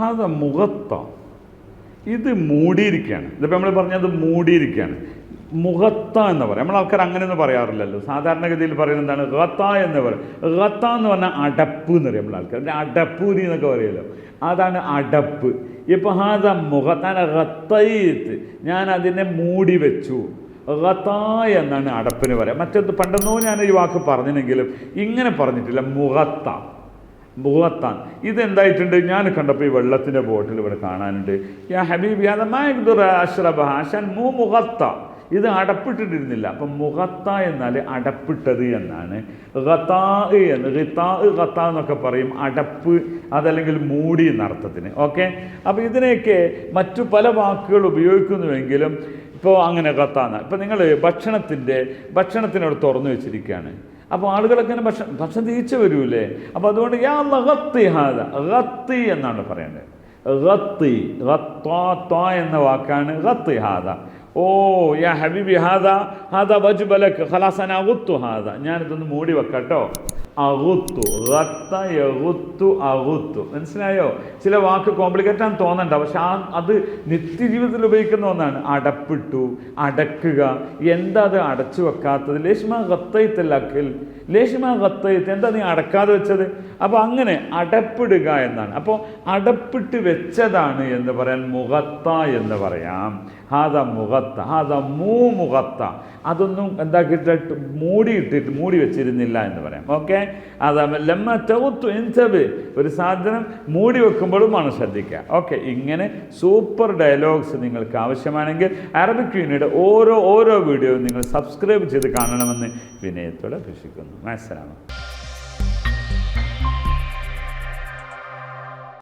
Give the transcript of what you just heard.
അത് മുഖത്ത. ഇത് മൂടിയിരിക്കുകയാണ്. ഇതിപ്പോൾ നമ്മൾ പറഞ്ഞത് മൂടിയിരിക്കുകയാണ്. മുഖത്ത എന്ന് പറയും. നമ്മൾ ആൾക്കാർ അങ്ങനെയൊന്നും പറയാറില്ലല്ലോ. സാധാരണഗതിയിൽ പറയുന്നത് എന്താണ്? ഗത്ത എന്ന് പറയും. ഗത്ത എന്ന് പറഞ്ഞാൽ അടപ്പ് എന്ന് പറയും നമ്മൾ ആൾക്കാർ അടപ്പൂരി എന്നൊക്കെ പറയുമല്ലോ അതാണ് അടപ്പ്. ഇപ്പം ഹാദ മുഖത്താൻ ഗത്തയിത്ത് ഞാൻ അതിനെ മൂടി വെച്ചു. ഗത്ത എന്നാണ് അടപ്പിന് പറയാം. മറ്റൊന്ന് പണ്ടെന്നോ ഞാൻ ഈ വാക്ക് പറഞ്ഞില്ലെങ്കിലും ഇങ്ങനെ പറഞ്ഞിട്ടില്ല. മുഖത്ത. മുഖത്താൻ ഇതെന്തായിട്ടുണ്ട്? ഞാൻ കണ്ടപ്പോൾ ഈ വെള്ളത്തിന്റെ ബോട്ടിൽ ഇവിടെ കാണാനുണ്ട്. യാ ഹബീബ് ഹാഷൻ മൂ മുഖത്ത. ഇത് അടപ്പിട്ടിട്ടിരുന്നില്ല. അപ്പം മുഖത്ത എന്നാൽ അടപ്പിട്ടത് എന്നാണ്. ഖത്താ എന്ന് ഖിത്താ ഗത്ത എന്നൊക്കെ പറയും. അടപ്പ് അതല്ലെങ്കിൽ മൂടി എന്നർത്ഥത്തിന്. ഓക്കെ? അപ്പോൾ ഇതിനെയൊക്കെ മറ്റു പല വാക്കുകൾ ഉപയോഗിക്കുന്നുവെങ്കിലും ഇപ്പോൾ അങ്ങനെ ഗത്താന്ന് ഇപ്പം നിങ്ങൾ ഭക്ഷണത്തിന്റെ ഭക്ഷണത്തിനോട് തുറന്നു വെച്ചിരിക്കുകയാണ്. അപ്പോൾ ആളുകളൊക്കെ ഭക്ഷണം ഭക്ഷണം തിരിച്ചു വരൂലേ? അപ്പോൾ അതുകൊണ്ട് യാ ഗത്തി ഹാദ ഗത്തി എന്നാണ് പറയേണ്ടത്. ഗത്തി ഗത്താ ത്വാ എന്ന വാക്കാണ് ഗത്തി ഹാദ. ഓ യാ ഹബീബി ഹാദ ഹാദ വജുബലക്ക് ഖലാസന അകുത്തു ഹാദ. ഞാനിതൊന്ന് മൂടി വെക്കട്ടോ. അകുത്തു റത്ത എറുത്തു അകുത്തു മനസ്സിലായോ? ചില വാക്ക് കോംപ്ലിക്കേറ്റ് ആണെന്ന് തോന്നണ്ട. പക്ഷെ ആ അത് നിത്യജീവിതത്തിൽ ഉപയോഗിക്കുന്ന ഒന്നാണ്. അടപ്പിട്ടു അടക്കുക. എന്താ അത് അടച്ചു വെക്കാത്തത്? ലേഷ്മ ഗത്തയിത്തല്ലക്കിൽ ലേഷ്മ ഗത്തയിത്ത് എന്താ നീ അടക്കാതെ വെച്ചത്? അപ്പോൾ അങ്ങനെ അടപ്പിടുക എന്നാണ്. അപ്പോൾ അടപ്പിട്ട് വെച്ചതാണ് എന്ന് പറയാൻ മുഖത്ത എന്ന് പറയാം. ഹാദ മുഖത്ത ഹാദ മൂ മുഖത്ത. അതൊന്നും എന്താക്കിയിട്ട് മൂടിയിട്ടിട്ട് മൂടി വെച്ചിരുന്നില്ല എന്ന് പറയാം. ഓക്കെ? ലമ്മ ചവുത്തു എൻസബ് ഒരു സാധനം മൂടി വെക്കുമ്പോഴും വെക്കുമ്പോഴുമാണ് ശ്രദ്ധിക്കുക. ഓക്കെ ഇങ്ങനെ സൂപ്പർ ഡയലോഗ്സ് നിങ്ങൾക്ക് ആവശ്യമാണെങ്കിൽ അറബിക് യൂണിയുടെ ഓരോ ഓരോ വീഡിയോയും നിങ്ങൾ സബ്സ്ക്രൈബ് ചെയ്ത് കാണണമെന്ന് വിനയത്തോടെ അപേക്ഷിക്കുന്നു. മനസ്സിലാവും